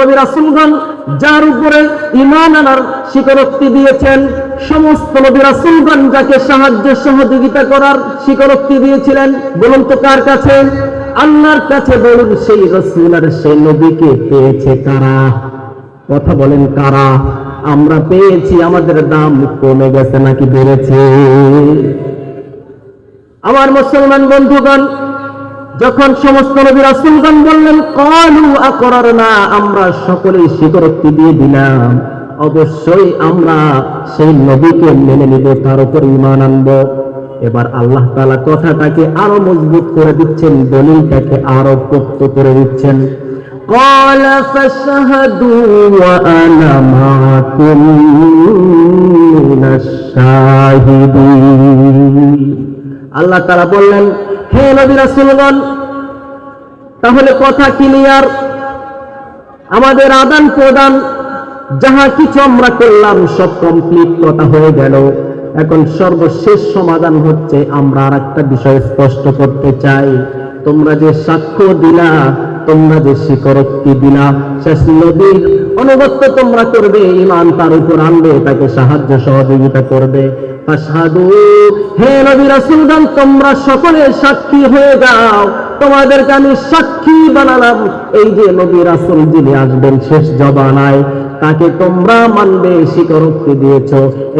নবী রাসূলগণ, যার উপরে ঈমান আনার স্বীকারোক্তি দিয়েছেন সমস্ত নবী রাসূলগণ যাকে সাহায্য সহযোগিতা করার স্বীকারোক্তি দিয়েছিলেন, বলুন তো কার কাছে? আল্লাহর কাছে বলুন, সেই রসুল আর সেই নবীকে পেয়েছে কারা? কথা বলেন কারা? আমরা পেয়েছি, আমাদের দাম কমে গেছে নাকি বেড়েছে? আমার মুসলমান বন্ধুগণ যখন সমস্ত নবী রাসূলগণ বললেন কালু আকরার না আমরা সকলেই স্বীকারোক্তি দিয়ে দিলাম অবশ্যই আমরা সেই নবীকে মেনে নিব তার উপর ঈমান আনব এবার আল্লাহ তাআলা কথাটাকে আরো মজবুত করে দিচ্ছেন দলিলটাকে আরো পোক্ত করে দিচ্ছেন قال فاشهدوا وأنا معكم من الشاهدين আল্লাহ তারা বললেন হে নবী তাহলে কথা ক্লিয়ার আমাদের আদান প্রদান, যাহা কিছু আমরা করলাম, সব কমপ্লিট কথা হয়ে গেল। এখন সর্বশেষ সমাধান হচ্ছে, আমরা আর একটা বিষয় স্পষ্ট করতে চাই। তোমরা যে সাক্ষ্য দিলা, তোমরা যে স্বীকারোক্তি দিলা, শেষ নবীর অনুগত্য তোমরা করবে ইমান তার উপর আনবে, তাকে সাহায্য সহযোগিতা করবে। ফাশহাদু হে নবী রাসূলগণ, তোমরা সকলে সাক্ষী হয়ে যাও। তোমাদেরকে আমি সাক্ষী বানালাম। এই যে নবী রাসূল যিনি আসবেন শেষ জবানায় তাকে তোমরা মানবে, স্বীকারোক্তি দিয়েছ।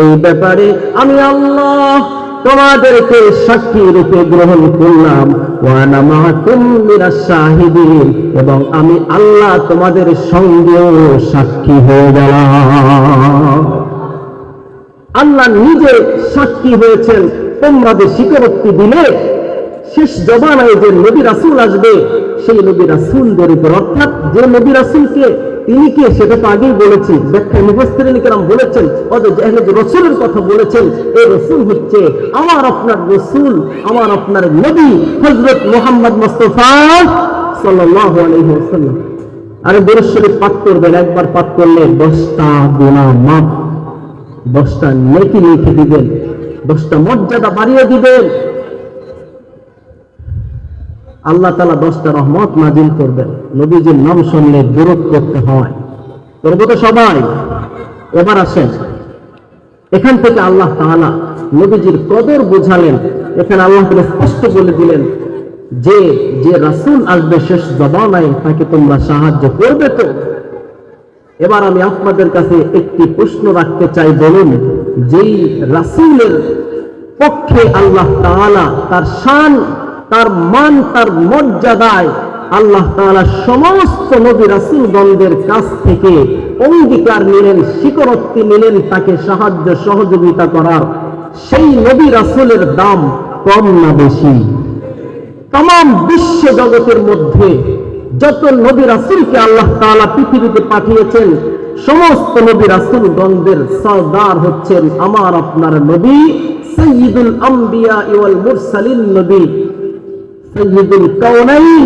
এই ব্যাপারে আমি আল্লাহ তোমাদেরকে সাক্ষী রূপে গ্রহণ করলাম। এবং আমি আল্লাহ তোমাদের সঙ্গেও সাক্ষী হয়ে গেলাম। আল্লাহ নিজে সাক্ষী হয়েছেন তোমরা যে স্বীকারোক্তি দিলে শেষ জবানায় যে নবী রাসূল আসবে, সেই নবী রাসূলদের উপর, অর্থাৎ যে নবী রাসূলকে তিনি কে, সেটা তো আগেই বলেছি, ব্যাখ্যায় মুফাসসিরিন কেরাম বলেছেন এখানে রসুলের কথা বলেছেন, এই রসুল হচ্ছে আমার আপনার রসুল, আমার আপনার নবী হযরত মুহাম্মদ মুস্তাফা সাল্লাল্লাহু আরে দরুদ শরীফ করবেন, একবার পাঠ করলে দশটা গুনাহ মাফ দশটা নেকি লিখে দিবেন, দশটা মর্যাদা বাড়িয়ে দিবেন। আল্লাহ তালা দশটা রহমত নাজিল করবেন। নবীজির নাম শুনলে দূরত করতে হয়। করব তো সবাই, এবার আসেন। এখান থেকে আল্লাহ তাআলা নবীজির কদর বুঝালেন। এখানে আল্লাহ তাআলা স্পষ্ট বলে দিলেন যে যে রাসূল আসবে শেষ জবানায়, তাকে তোমরা সাহায্য করবে তো? এবার আমি আপনাদের কাছে একটি প্রশ্ন রাখতে চাই বলুন, যেই রাসূলের পক্ষে আল্লাহ তাআলা তার শান, তার মান, তার মর্যাদায় আল্লাহ তাআলা সমস্ত নবী রাসূলগণদের কাছ থেকে অঙ্গীকার নিলেন স্বীকারোক্তি নিলেন, তাকে সাহায্য সহযোগিতা করার, সেই নবী রাসূলের দাম কম না বেশি। তাম বিশ্ব জগতের মধ্যে যত নবী রাসূলকে আল্লাহ তাআলা পৃথিবীতে পাঠিয়েছেন, সমস্ত নবী রাসূলগণদের সরদার হচ্ছেন আমার আপনার নবী সৈয়দুল আম্বিয়া ওয়াল মুরসালিন নবী সৈয়দুল কাউনাইন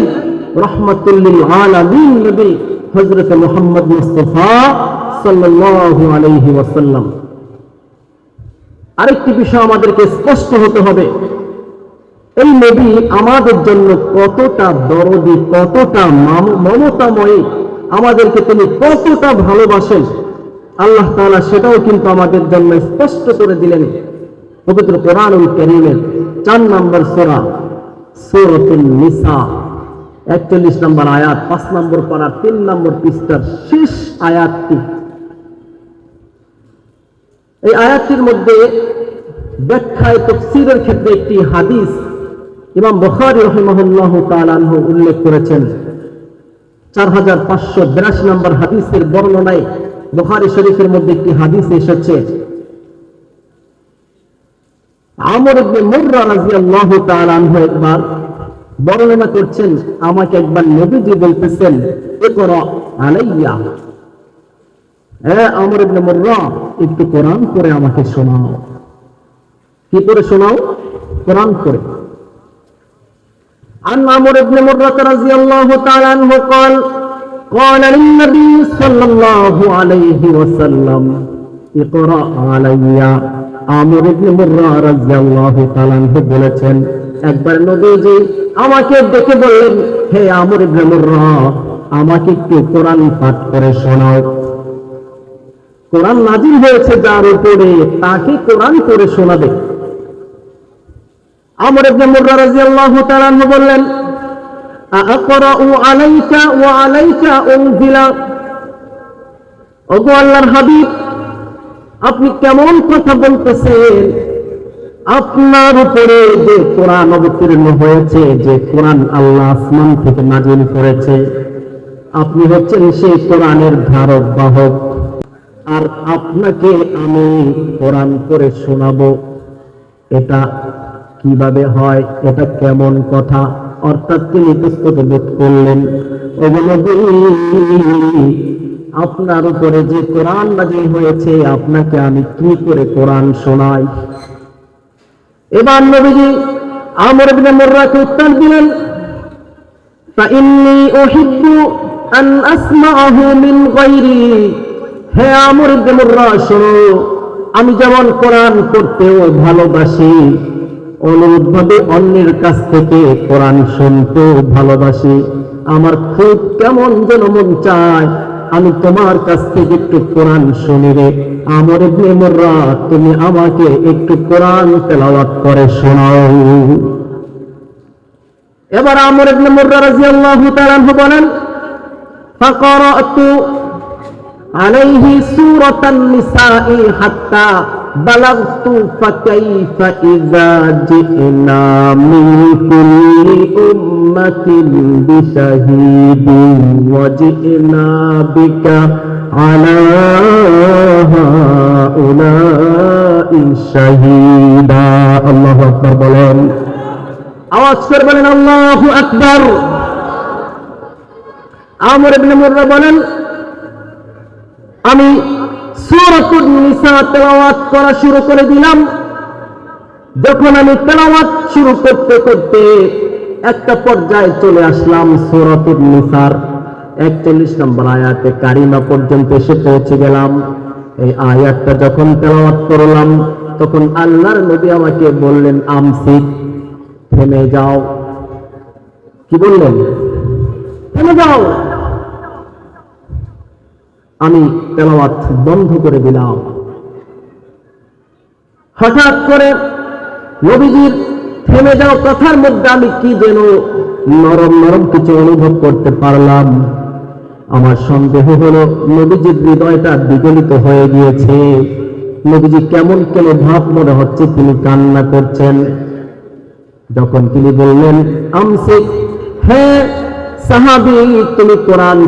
রহমাতুল লিল আলামিন নবী, হযরত মুহাম্মদ মুস্তাফা সাল্লাল্লাহু আলাইহি ওয়াসাল্লাম। আরেকটি বিষয় আমাদেরকে স্পষ্ট হতে হবে। এই নবী আমাদের জন্য কতটা দরদি, কতটা মাম- মমতাময়ী। আমাদেরকে তিনি কতটা ভালোবাসেন। আল্লাহ তাআলা সেটাও কিন্তু আমাদের জন্য স্পষ্ট করে দিলেন। পবিত্র কোরআনুল কারীমের চার নম্বর সূরা, সূরাতুন নিসা। একচল্লিশ নম্বর আয়াত, পাঁচ নম্বর পাড়ার তিন নম্বর পৃষ্ঠার শেষ আয়াতটি। এই আয়াতটির মধ্যে ব্যাখ্যায়, তফসিরের ক্ষেত্রে একটি হাদিস ইমাম বখারি রহিমহুল্লাহ তালাহ উল্লেখ করেছেন, চার হাজার পাঁচশো বিরাশি নম্বর হাদিসের বর্ণনায় বখারি শরীফের মধ্যে একটি হাদিস এসেছে। আমর একবার বর্ণনা করছেন, আমাকে একবার নবীজি বলতেছেন, ইকরা আলাইয়া। হ্যাঁ আমর ইবনে একটু কোরআন করে আমাকে শোনাও। কি করে শোনাও? কোরআন করে عن عمرو بن مرة رضي الله تعالى عنه قال قال للنبي صلى الله عليه وسلم اقرأ علي আমর ইবনে মুররা রাদিয়াল্লাহু তাআলা আনহু বলেছেন একবার নবীজি আমাকে ডেকে বললেন হে আমর ইবনে মুররা আমাকে একটু কোরআন পাঠ করে শোনাও কোরআন নাজিল হয়েছে যার উপরে তাকে কোরআন করে শোনাবে আমর ইবনে মুররা রাদিয়াল্লাহু তাআলা বললেন, আআকরাউ আলাইকা ওয়া আলাইকা উনজিলা? ওগো আল্লাহর হাবিব, আপনি কেমন কথা বলতেছেন? আপনার উপরে যে কোরআন অবতীর্ণ হয়েছে, যে কোরআন আল্লাহ আসমান থেকে নাজিল করেছে, আপনি হচ্ছেন সেই কোরআনের ধারক বাহক আর আপনাকে আমি কোরআন করে শোনাবো। এটা কিভাবে হয় এটা কেমন কথা অর্থাৎ তিনি পুস্তকে বোধ করলেন ওগুলো আপনার উপরে যে কোরআন নাজিল হয়েছে আপনাকে আমি কি করে কোরআন শোনাই এবার নবীজি আমর ইবনে মুররাকে উত্তর দিলেন فإني أحب أن أسمعه من غيري হে আমর ইবনে মুররা শোনো আমি যেমন কোরআন পড়তেও ভালোবাসি অনুরূপভাবে অন্যের কাছ থেকে কোরআন শুনতে ভালোবাসি। আমার খুব কেমন যেন মন চায়, আমি তোমার কাছ থেকে একটু কোরআন শুনি রে। আমর ইবনে মুররা, তুমি আমাকে একটু কোরআন তেলাওয়াত করে শোনাও। এবার আমর ইবনে মুররা রাদিয়াল্লাহু তাআলা বলেন, ফাকারাতু আলাইহি সূরাতান নিসাই হাত্তা বালাগতু ফাকাইফা ইযা জিনা মিন কুল্লি উম্মাতিন বিশাহিদিন ওয়া জিনা বিকা আলা হাউলাই শাহিদা আল্লাহু আকবার বলেন আওয়াজ করে বলেন, আল্লাহু আকবার। আমর ইবনে মুররা বলেন আমি সূরাতুন নিসা তেলাওয়াত করা শুরু করে দিলাম। যখন আমি তেলাওয়াত শুরু করতে করতে একটা পর্যায়ে চলে আসলাম সূরাতুন নিসার। একচল্লিশ নম্বর আয়াতে কারিমা পর্যন্ত এসে পৌঁছে গেলাম। এই আয়াতটা যখন তেলাওয়াত করলাম, তখন আল্লাহর নবী আমাকে বললেন আমসিক থেমে যাও। কি বললেন? থেমে যাও। আমি তেলাওয়াত বন্ধ করে দিলাম। হঠাৎ করে নবীজির থেমে যাও কথার মধ্যে আমি কি যেন নরম নরম কিছু অনুভব করতে পারলাম। আমার সন্দেহ হলো নবীজির হৃদয়টা বিগলিত হয়ে গিয়েছে। নবীজি কেমন কেন ভাব মনে হচ্ছে তিনি কান্না করছেন। যখন তিনি বললেন, আমসে হ্যাঁ সাহাবি, তুমি কোরআন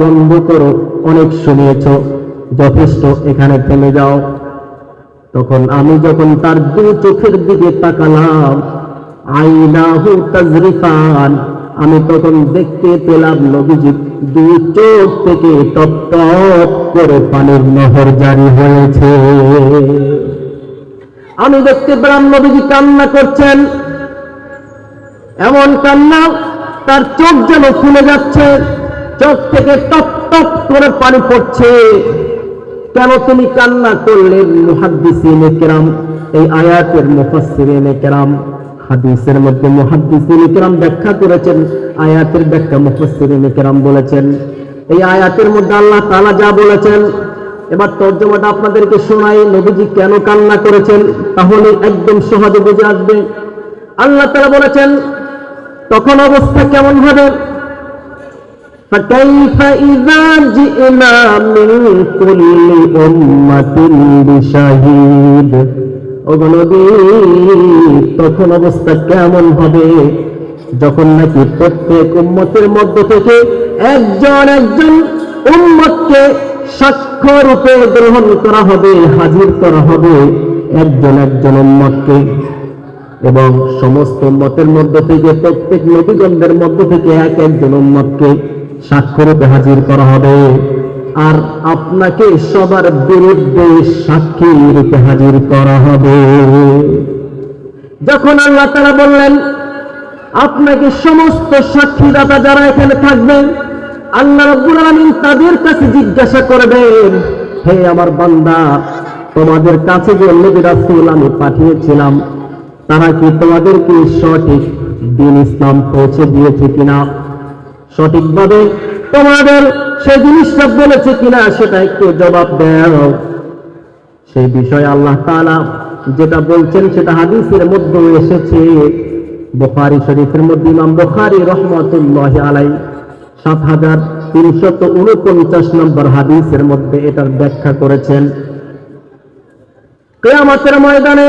বন্ধ করো। অনেক শুনিয়েছ, যথেষ্ট, এখানে থেমে যাও। তখন আমি যখন তার দু চোখের দিকে তাকালাম, আইনাহু তাজরিফান, আমি তখন দেখতে পেলাম নবীজি দুই চোখ থেকে টপ টপ করে পানির নহর জারি হয়েছে। আমি দেখতে পেলাম নবীজি কান্না করছেন। এমন কান্না তার চোখ যেন ফুলে যাচ্ছে, চোখ থেকে টপ টপ করে পানি পড়ছে। কেন তুমি কান্না করলেন মুহাদ্দিসিনে কেরাম? এই আয়াতের মুফাসসিরিনে কেরাম, হাদিসের মধ্যে মুহাদ্দিসিনে কেরাম ব্যাখ্যা করেছেন, আয়াতের ব্যাখ্যা মুফাসসিরিনে কেরাম বলেছেন। এই আয়াতের মধ্যে আল্লাহ তাআলা যা বলেছেন, এবার তর্জমাটা আপনাদেরকে শোনাই, নবীজি কেন কান্না করেছেন, তাহলে একদম সহজে বুঝে আসবে। আল্লাহ তাআলা বলেছেন তখন অবস্থা কেমন হবে فكيف إذا جئنا من كل أمة بشهيد ওগনবী তখন অবস্থা কেমন হবে যখন নাকি প্রত্যেক উম্মতের মধ্য থেকে একজন একজন উম্মতকে সাক্ষ্য রূপে গ্রহণ করা হবে হাজির করা হবে একজন একজন উম্মতকে এবং সমস্ত মতের মধ্য থেকে, প্রত্যেক নবীগণদের মধ্য থেকে এক একজন উম্মতকে সাক্ষরূপে হাজির করা হবে। আর আপনাকে সবার বিরুদ্ধে সাক্ষী রূপে হাজির করা হবে। যখন আল্লাহ তারা বললেন, আপনাকে সমস্ত সাক্ষীদাতা যারা এখানে থাকবেন আল্লাহ আলামিন তাদের কাছে জিজ্ঞাসা করবেন, হে আমার বান্দা, তোমাদের কাছে যে নবী রাসূল আমি পাঠিয়েছিলাম তারা কি তোমাদেরকে সঠিক দিন ইসলাম পৌঁছে দিয়েছে কিনা? সঠিকভাবে তোমাদের সে জিনিসটা বলেছে কিনা সেটা একটু জবাব দাও। সেই বিষয়ে আল্লাহ তাআলা যেটা বলছেন সেটা হাদিসের মধ্যে এসেছে। বুখারী শরীফের মধ্যে ইমাম বুখারী রহমাতুল্লাহ আলাই সাত হাজার তিনশত উনপঞ্চাশ নম্বর হাদিসের মধ্যে এটার ব্যাখ্যা করেছেন। কেয়ামতের ময়দানে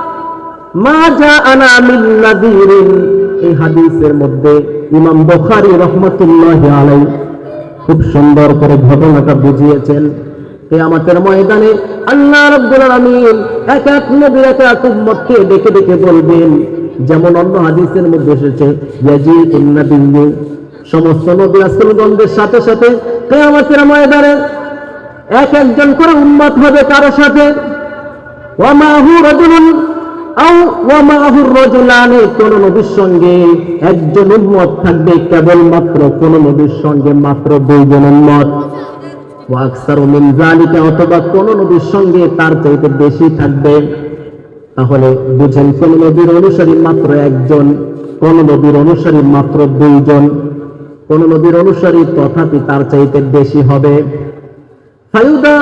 আনা এই হাদিসের মধ্যে ইমাম খুব সুন্দর করে ঘটনাটা বুঝিয়েছেন। কেয়ামতের ময়দানে আল্লাহ রাব্বুল আলামিন এক এক নবীর এক এক উম্মতকে বলবেন, যেমন অন্য হাদিসের মধ্যে এসেছে ইয়াজি সমস্ত নবী রাসূলগণদের সাথে সাথে কেয়ামতের ময়দানে এক একজন করে উন্মত হবে কারও সাথে। ওয়া রাজুলুন কোন নবীর সঙ্গে একজন উম্মত থাকবে কেবলমাত্র কোন নবীর সঙ্গে মাত্র দুইজন যালিকা, অথবা কোন নবীর সঙ্গে তার চাইতে বেশি থাকবে। তাহলে বুঝেন, কোন নবীর অনুসারী মাত্র একজন, কোন নবীর অনুসারী মাত্র দুইজন। কোন নবীর অনুসারী তথাপি তার চাইতে বেশি হবে। ফায়ুদা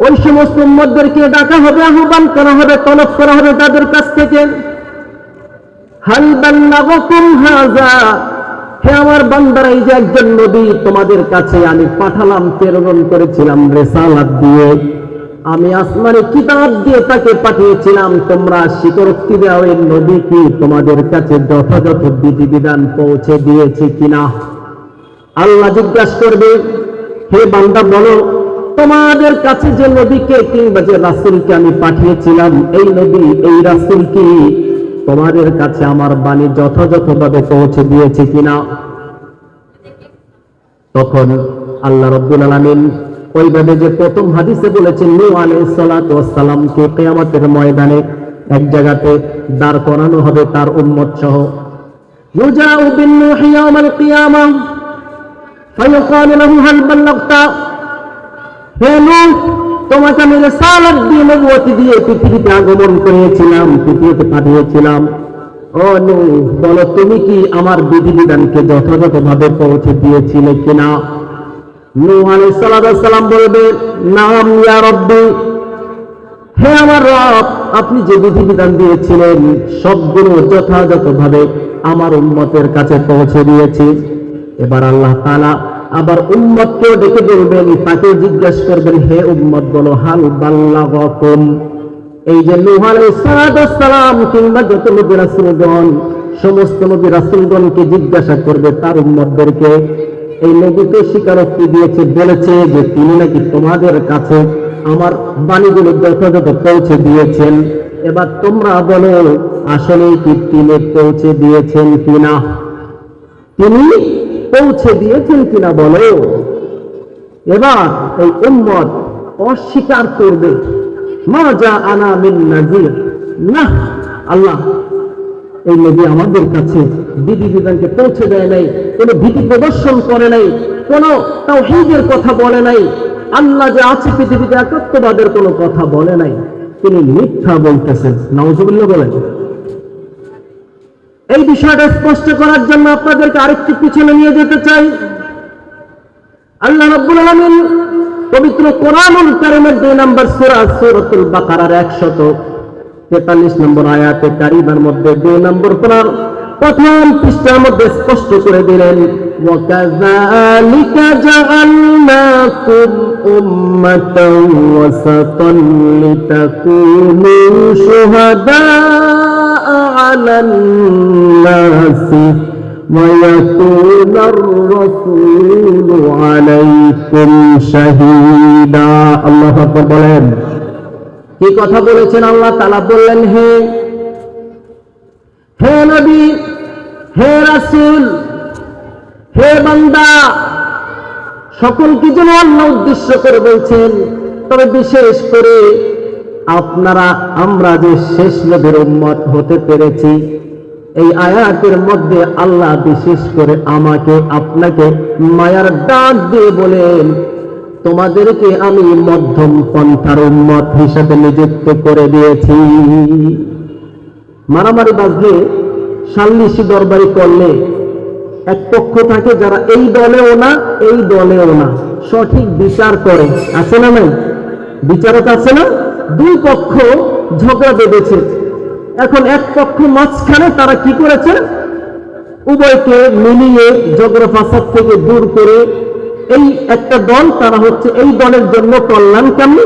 ওই সমস্ত উম্মতদেরকে ডাকা হবে, আহ্বান করা হবে, তলব করা হবে তাদের কাছ থেকে। হে আমার বান্দারা যে একজন নবী তোমাদের কাছে আমি পাঠালাম, প্রেরণ করেছিলাম রেসালাত দিয়ে। আমি আসমানে কিতাব দিয়ে তাকে পাঠিয়েছিলাম, তোমরা স্বীকারোক্তি দাও, এই নবী কি তোমাদের কাছে যথাযথ বিধিবিধান পৌঁছে দিয়েছে কিনা? আল্লাহ জিজ্ঞাসা করবে, হে বান্দা, বলো তোমাদের কাছে যে নবীকে কিংবা যে রাসূলকে আমি পাঠিয়েছিলাম এই নবী এই রাসূল কি তোমাদের কাছে আমার বাণী যথাযথভাবে পৌঁছে দিয়েছে কিনা তখন আল্লাহ রব্বুল আলামিন ওইভাবে যে প্রথম হাদিসে বলেছেন নূহ আলাইহিস সালাতু ওয়াস সালামকে কিয়ামতের ময়দানে এক জায়গাতে দাঁড় করানো হবে তার উম্মত সহ ইউজাউ বিন নূহ ইয়াউমাল কিয়ামাহ فيقال له هل بلغت হে নূহ তোমাকে আমি রিসালাত দিয়ে নবুয়তি দিয়ে পৃথিবীতে আগমন করিয়েছিলাম, পৃথিবীতে পাঠিয়েছিলাম। ও নূহ, বলো তুমি কি আমার বিধিবিধানকে যথাযথভাবে পৌঁছে দিয়েছিলে কিনা? নূহ আলাইহিস সালাম বলবে, নাম ইয়া রব্বি। হে আমার রব, আপনি যে বিধিবিধান দিয়েছিলেন, সবগুলো যথাযথভাবে আমার উন্মতের কাছে পৌঁছে দিয়েছি। এবার আল্লাহ তাআলা আবার উম্মতকেও ডেকে বলবেন তাকে জিজ্ঞাসা করবেন, হে উম্মত বলো, হাল বাল্লাগকুম? এই যে নূহ সালাম কিংবা যত নবী রাসূলগণ, সমস্ত নবী রাসূলগণকে জিজ্ঞাসা করবে তার উম্মতদেরকে। এই নবীকে স্বীকারোক্তি দিয়েছে, বলেছে যে তিনি নাকি তোমাদের কাছে আমার বাণীগুলো যথাযথ পৌঁছে দিয়েছেন। এবার তোমরা বলো আসলে কি তিনি পৌঁছে দিয়েছেন কিনা? তিনি পৌঁছে দিয়েছেন কিনা বলো? এবার এই উম্মত অস্বীকার করবে। মা যা আনা মিন নাজির না আল্লাহ, এই নবী আমাদের কাছে বিধি বিধানকে পৌঁছে দেয় নাই, কোন ভীতি প্রদর্শন করে নাই, কোন তাওহীদের কথা বলে নাই, আল্লাহ যে আছে পৃথিবীতে একত্ববাদের কোনো কথা বলে নাই। তিনি মিথ্যা বলতেছেন। নাউজুবিল্লাহ বলেন। এই বিষয়টা স্পষ্ট করার জন্য আপনাদেরকে আরেকটু পিছনে নিয়ে যেতে চাই আল্লাহ রাব্বুল আলামিন পবিত্র কোরআনুল কারীমের দুই নম্বর সূরা সূরাতুল বাকারার 143 নম্বর আয়াতে কারিমার মধ্যে দুই নম্বর পড়ার প্রথম পৃষ্ঠার মধ্যে স্পষ্ট করে দিলেন وكذلك جعلناكم أمة وسطا لتكونوا شهداء على الناس ويكون الرسول عليكم شهيدا الله أكبر বলেন কি কথা বলেছেন আল্লাহ তাআলা বললেন হে হে নবী হে রাসূল হে বান্দা সকলকে যেন আল্লাহ উদ্দেশ্য করে বলছেন তবে বিশেষ করে আপনারা, আমরা যে শেষ নবীর উম্মত হতে পেরেছি, এই আয়াতের মধ্যে আল্লাহ বিশেষ করে আমাকে, আপনাকে মায়ার ডাক দিয়ে বলেন, তোমাদেরকে আমি মধ্যম পন্থার উম্মত হিসাবে নিযুক্ত করে দিয়েছি। মারামারি বাজলে সাল্লিশি দরবারি করলে, এক পক্ষ থাকে যারা এই দলেও না, এই দলেও না, সঠিক বিচার করে। আছে না নাই? বিচারক আছে না? দুই পক্ষ ঝগড়া বেঁধেছে। এখন এক পক্ষ মাঝখানে তারা কি করেছে? উভয়কে মিলিয়ে ঝগড়া ফাসাদ থেকে দূর করে এই একটা দল, তারা হচ্ছে এই দলের জন্য কল্যাণকামী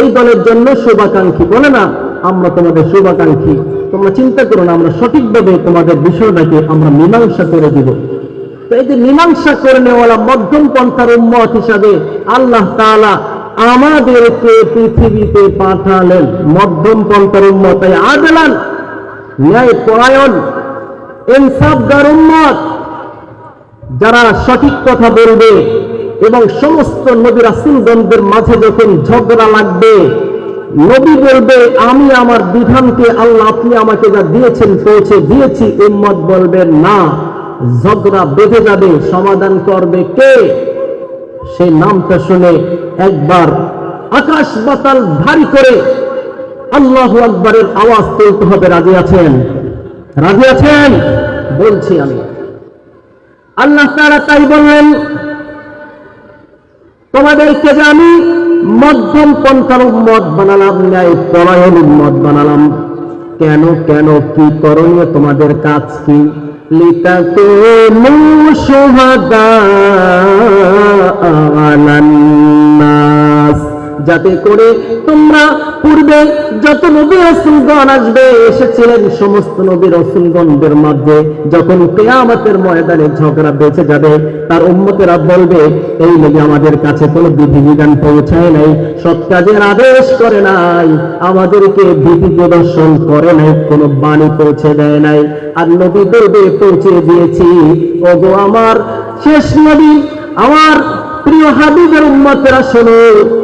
এই দলের জন্য শুভাকাঙ্ক্ষী। বলে না, আমরা তোমাদের শুভাকাঙ্ক্ষী। তোমরা চিন্তা করো না, আমরা সঠিকভাবে তোমাদের বিষয়টাকে আমরা মীমাংসা করে দিব। এই যে মীমাংসা করে নেওয়ালা মধ্যম পন্থার উম্মত হিসাবে আল্লাহ তাআলা আমাদেরকে পৃথিবীতে পাঠালেন মধ্যম পন্থার উম্মত এই আদলান, ন্যায় পরায়ণ ইনসাফগার উম্মত, যারা সঠিক কথা বলবে এবং সমস্ত নবী রাসুলগণদের মাঝে যখন ঝগড়া লাগবে, নবী বলবে, আমি আমার বিধানকে আল্লাহ, আপনি আমাকে যা দিয়েছেন পৌঁছে দিয়েছি। উম্মত বলবে, না, ঝগড়া বেঁধে যাবে, সমাধান করবে কে? সেই নামটা শুনে একবার আকাশ বাতাল ভারী করে আল্লাহ আকবরের আওয়াজ তুলতে হবে। রাজি আছেন? রাজি আছেন? বলছি আমি। আল্লাহ তারা তাই বললেন, তোমাদেরকে যে আমি মধ্যম পন্থার উম্মত বানালাম, ন্যায় পরায়ণ উম্মত বানালাম, কেন কেন, কি করণীয়, তোমাদের কাজ কি? নাস যাতে করে তোমরা পূর্বে যত নবী রসুলগণ আসবে, এসেছিলেন সমস্ত নবী রসুলগণদের মধ্যে যখন কেয়ামতের ময়দানে ঝগড়া বেঁচে যাবে, তার উম্মতেরা বলবে, এই নবী আমাদের কাছে কোনো বিধিবিধান পৌঁছায় নাই, সৎ কাজের আদেশ করে নাই, আমাদেরকে বিধি প্রদর্শন করে নাই, কোনো বাণী পৌঁছে দেয় নাই। আর নবী বলবে, পৌঁছে দিয়েছি। ওগো আমার শেষ নবী, আমার প্রিয় হাবিবের উম্মতেরা শোনো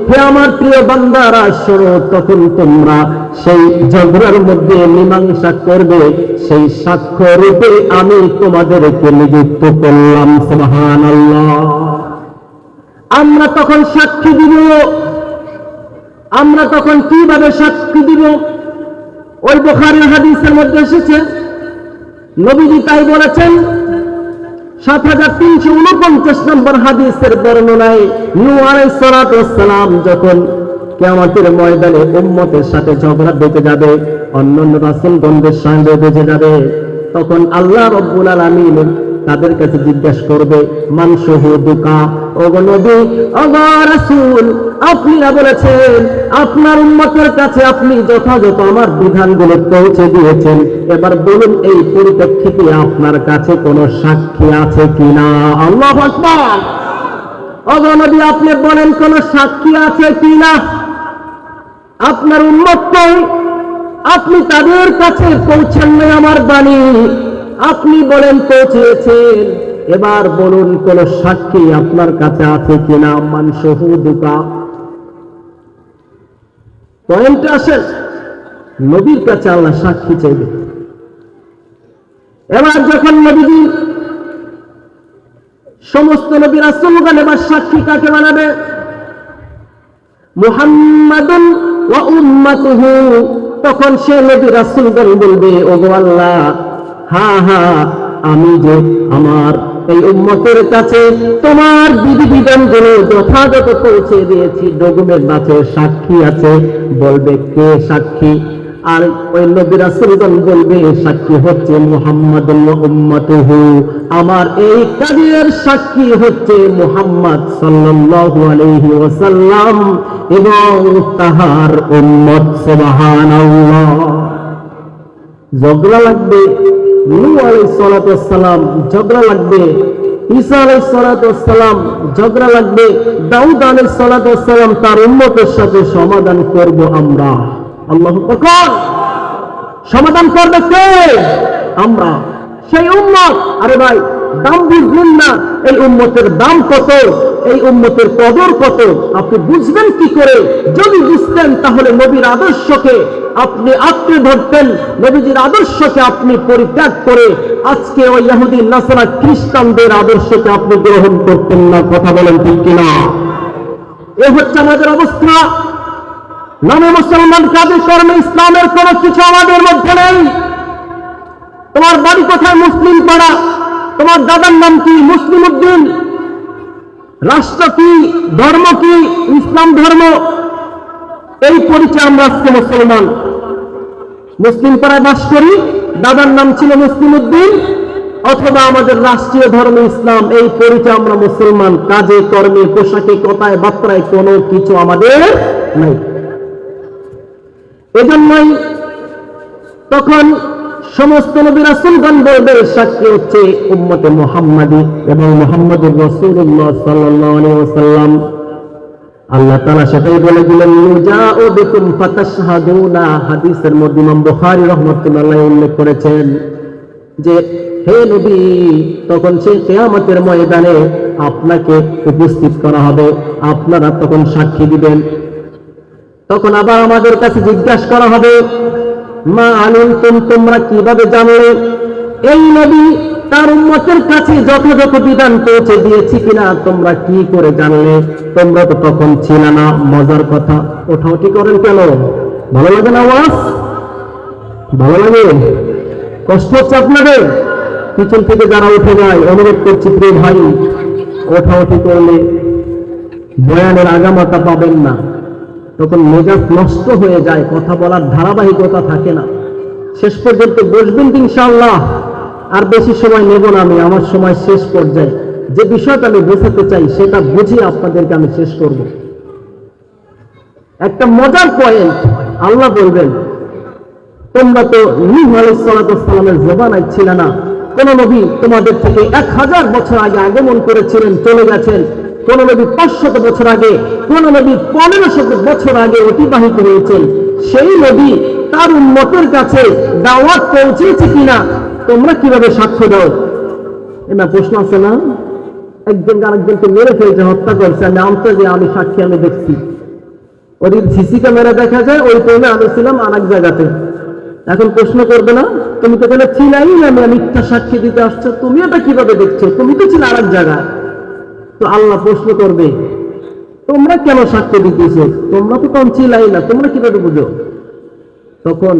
হে আমার প্রিয় বান্দারা শোনো তখন তোমরা সেই ঝগড়ার মধ্যে মীমাংসা করবে, সেই সাক্ষ্য রূপে আমি তোমাদেরকে নিযুক্ত করলাম সুবহান আমরা তখন সাক্ষী দিব। আমরা তখন কীভাবে সাক্ষী দিব? ওই বোখারি হাদিসের মধ্যে এসেছে, নবীজি তাই বলেছেন সাত হাজার তিনশো উনপঞ্চাশ নম্বর হাদিসের বর্ণনায় নু যখন কেয়ামতের ময়দানে উম্মতের সাথে ঝগড়া বেঁচে যাবে, অন্যান্য রাসুলগণদের সঙ্গে বেঁচে যাবে, তখন আল্লাহ রব্বুল আলমিন তাদের কাছে জিজ্ঞাসা করবে ওগো নবী ওগো রাসূল আপনিরা বলেছেন, আপনার কাছে আপনি যথাযথ আমার বিধানগুলো পৌঁছে দিয়েছেন। এবার বলুন, এই পরিপ্রেক্ষিতে আপনার কাছে কোনো সাক্ষী আছে কিনা? আল্লাহ আপনি বলেন, কোন সাক্ষী আছে কিনা? আপনার উন্মত আপনি তাদের কাছে পৌঁছান আমার বাণী। আপনি বলেন পৌঁছেছেন এবার বলুন, কোন সাক্ষী আপনার কাছে আছে কিনা? মান সহুদুকা পয়েন্ট আসেন। নবীর কাছে আল্লাহ সাক্ষী চাইবে। এবার যখন নবীজি সমস্ত নবীর আসলগান এবার সাক্ষী কাকে বানাবে? মুহাম্মাদুন ওয়া উম্মাতুহু। তখন সে নবী রাসূলগণ বলবে, ওগো আল্লাহ হা হা, আমি যে আমার এই উম্মতের কাছে তোমার বিধি বিধানগুলো যথাযথ পৌঁছে দিয়েছি, ডকুমেন্ট আছে, সাক্ষী আছে, বলবে কে সাক্ষী? আর ওই বলবে, সাক্ষী হচ্ছে মুহাম্মদ আমার এই কাজের সাক্ষী হচ্ছে মুহাম্মদ সাল্লাল্লাহু আলাইহি ওয়াসাল্লাম এবং তাহার উম্মত, সুবহানাল্লাহ। ঝগড়া লাগবে নূহ আলাইহিস সালাতু ঝগড়া লাগবে। ঈসা ওয়াসসালাম ঝগড়া লাগবে। দাউদ আলাইহিস সালাতু তার উম্মতের সাথে সমাধান করব আমরা। আল্লাহ আকবার! সমাধান করবে কে? আমরা। সেই উম্মত! আরে ভাই, দাম বুঝলেন না। এই উম্মতের দাম কত? এই উম্মতের কদর কত? আপনি বুঝবেন কি করে? যদি বুঝতেন, তাহলে নবীর আদর্শকে আপনি আঁকড়ে ধরতেন। নবীজির আদর্শকে আপনি পরিত্যাগ করে আজকে ওই ইহুদি, নাসারা খ্রিস্টানদের আদর্শকে আপনি গ্রহণ করতেন না। কথা বলেন ঠিক কিনা? এ হচ্ছে আমাদের অবস্থা। নামে মুসলমান কাজে কর্মে ইসলামের কোনো কিছু আমাদের মধ্যে নেই? তোমার বাড়ি কোথায় মুসলিম পাড়া? তোমার দাদার নাম কি? মুসলিম উদ্দিন। রাষ্ট্র কি? ধর্ম কি? ইসলাম ধর্ম? এই পরিচয় আমরা আজকে মুসলমান। মুসলিম পাড়ায় বাস করি। দাদার নাম ছিল মুসলিম উদ্দিন। অথবা আমাদের রাষ্ট্রীয় ধর্ম ইসলাম। এই পরিচয় আমরা মুসলমান। কাজে, কর্মে, পোশাকে, কথায় বার্তায় কোনো কিছু আমাদের নাই। এজন্যই তখন সমস্ত নবী রাসূলগণ বলবে সাক্ষী হচ্ছে উম্মতে মুহাম্মাদি এবং মুহাম্মদুর রাসূলুল্লাহ সাল্লাল্লাহু আলাইহি ওয়াসাল্লাম। আল্লাহ তাআলা সেটাই বলে দিলেন নুজাউ বিকুম ফাতাশহাদুনা। হাদিসের মধ্যে ইমাম বুখারী রাহমাতুল্লাহ উল্লেখ করেছেন যে, হে নবী, তখন সেই কিয়ামতের ময়দানে আপনাকে উপস্থিত করা হবে, আপনারা তখন সাক্ষী দিবেন। তখন আবার আমাদের কাছে জিজ্ঞাসা করা হবে মা আলিম তোমরা কীভাবে জানলে? এই নবী তার উম্মতের কাছে যথাযথ বিধান পৌঁছে দিয়েছি কিনা তোমরা কি করে জানলে? তোমরা তো তখন ছিল না, মজার কথা। ওঠাও কি করেন কেন? ভালো লাগে না আওয়াজ? ভালো লাগে? কষ্ট হচ্ছে আপনাদের? পিছন থেকে যারা উঠে যায়, অনুরোধ করছি, প্রিয় ভাই ওঠাউঠি করলে? বয়ানের আগামাতা পাবেন না। তখন মেজাজ নষ্ট হয়ে যায়, কথা বলার ধারাবাহিকতা থাকে না। শেষ পর্যন্ত বসবেন তো ইনশাআল্লাহ? আর বেশি সময় নেব না আমি, আমার সময় শেষ পর্যায়ে। যে বিষয়টা আমি বোঝাতে চাই, সেটা বুঝিয়ে আপনাদেরকে আমি শেষ করব। একটা মজার পয়েন্ট আল্লাহ বলবেন, তোমরা তো নূহ আলাইসালামের জবানায় ছিল না। কোন নবী তোমাদের থেকে এক হাজার বছর আগে আগমন করেছিলেন, চলে গেছেন। কোন নবী পাঁচশত বছর আগে, কোন নবী পনেরো শত বছর আগে অতিবাহিত হয়েছেন। সেই নবী তার উন্মতের কাছে দাওয়াত পৌঁছেছে কিনা, তোমরা কীভাবে সাক্ষ্য দাও? এটা প্রশ্ন আছে না? একজন আরেকজনকে মেরে ফেলছে, হত্যা করছে, আমি আমতে যে আমি সাক্ষী, আমি দেখছি। ওদের সিসি ক্যামেরা দেখা যায়, ওই টাইমে আমি ছিলাম আর এক জায়গাতে। এখন প্রশ্ন করবে না, তুমি তো এখানে ছিলাই আমি মিথ্যা সাক্ষী দিতে আসছো, তুমি এটা কীভাবে দেখছ? তুমি তো ছিল আর এক জায়গায়। তো আল্লাহ প্রশ্ন করবে, তোমরা কেন সাক্ষ্য দিতেছো? তোমরা তো তখন ছিলাই না, তোমরা কীভাবে বুঝো? তখন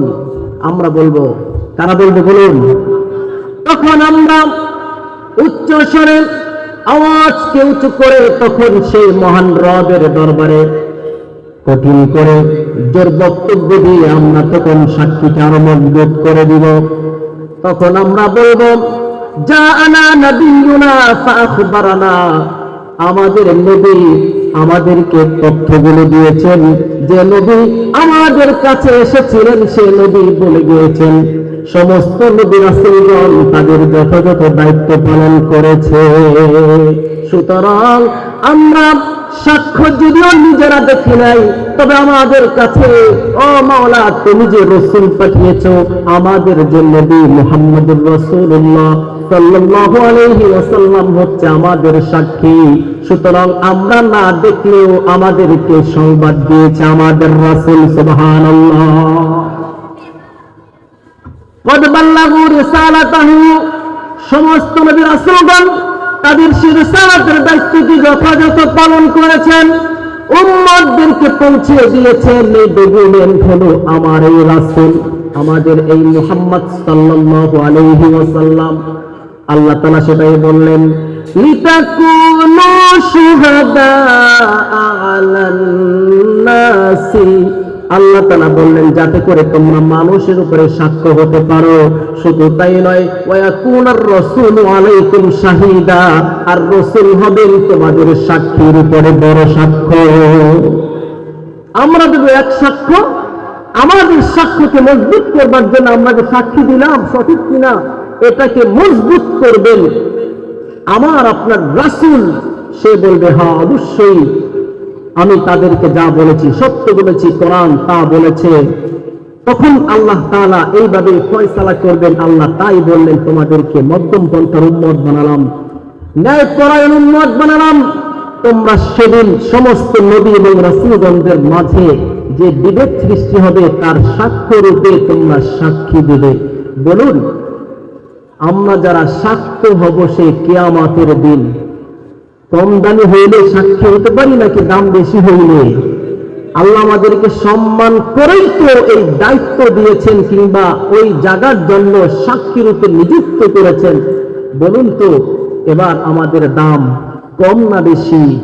আমরা বলব, কারা বলব বলুন? তখন আমরা উচ্চ স্বরে আওয়াজকে উঁচু করে তখন সেই মহান রবের দরবারে কঠিন করে জোর বক্তব্য দিয়ে আমরা তখন সাক্ষীকে আরও মজবুত করে দিব। তখন আমরা বলব, যা আনা নবীনা ফাখবারানা আমাদের নবী আমাদেরকে তথ্যগুলো দিয়েছেন। যে নবী আমাদের কাছে এসেছিলেন, সে নবী বলে গিয়েছেন। সমস্ত নবী রাসূলগণ তাদের যথাযথ দায়িত্ব পালন করেছে। সুতরাং আমরা সাক্ষ্য যদিও নিজেরা দেখি নাই, তবে আমাদের কাছে, ও মাওলা, তুমি যে রসুল পাঠিয়েছ, আমাদের যে নবী মুহাম্মদুর রাসূলুল্লাহ দিয়েছে যথাযথ পালন করেছেন। উম্মতদেরকে পৌঁছে দিয়েছেন এই ডকুমেন্ট হলো আমার এই রাসূল, আমাদের এই মুহাম্মদ ওয়াসাল্লাম। আল্লাহ তাআলা সেটাই বললেন আল্লাহ তালা বললেন, যাতে করে তোমরা মানুষের উপরে সাক্ষ্য হতে পারো, শুধু তাই নয়, ওয়াকুনার রসুল আলাইকুম শাহিদা, আর রসুল হবেন তোমাদের সাক্ষীর উপরে বড় সাক্ষ্য। আমরা যদি এক সাক্ষ্য, আমাদের সাক্ষ্যকে মজবুত করবার জন্য আমরা যে সাক্ষী দিলাম, সঠিক কিনা? এটাকে মজবুত করবেন। আমার আপনার রাসুল, সে বলবে হ্যাঁ অবশ্যই। আমি তাদেরকে যা বলেছি, সত্য বলেছি, কোরআন তা বলেছে। তখন আল্লাহ তাআলা এইভাবে ফয়সালা করবেন, আল্লাহ তাই বললেন, তোমাদেরকে মধ্যম পন্থার উম্মত বানালাম ন্যায় পরায়ণ উন্মত বানালাম। তোমরা সেদিন সমস্ত নবী এবং রাসূলগণদের মাঝে যে বিভেদ সৃষ্টি হবে, তার সাক্ষ্য রূপে তোমরা সাক্ষী দেবে। বলুন আমরা যারা সাক্ষ্য হব সে কেয়ামাতের দিন। কম দামি হইলে সাক্ষী হতে পারি নাকি দাম বেশি হইলে? আল্লাহ আমাদেরকে সম্মান করেই তো এই দায়িত্ব দিয়েছেন কিংবা ওই জায়গার জন্য সাক্ষী রূপে নিযুক্ত করেছেন। বলুন তো, এবার আমাদের দাম কম না বেশি?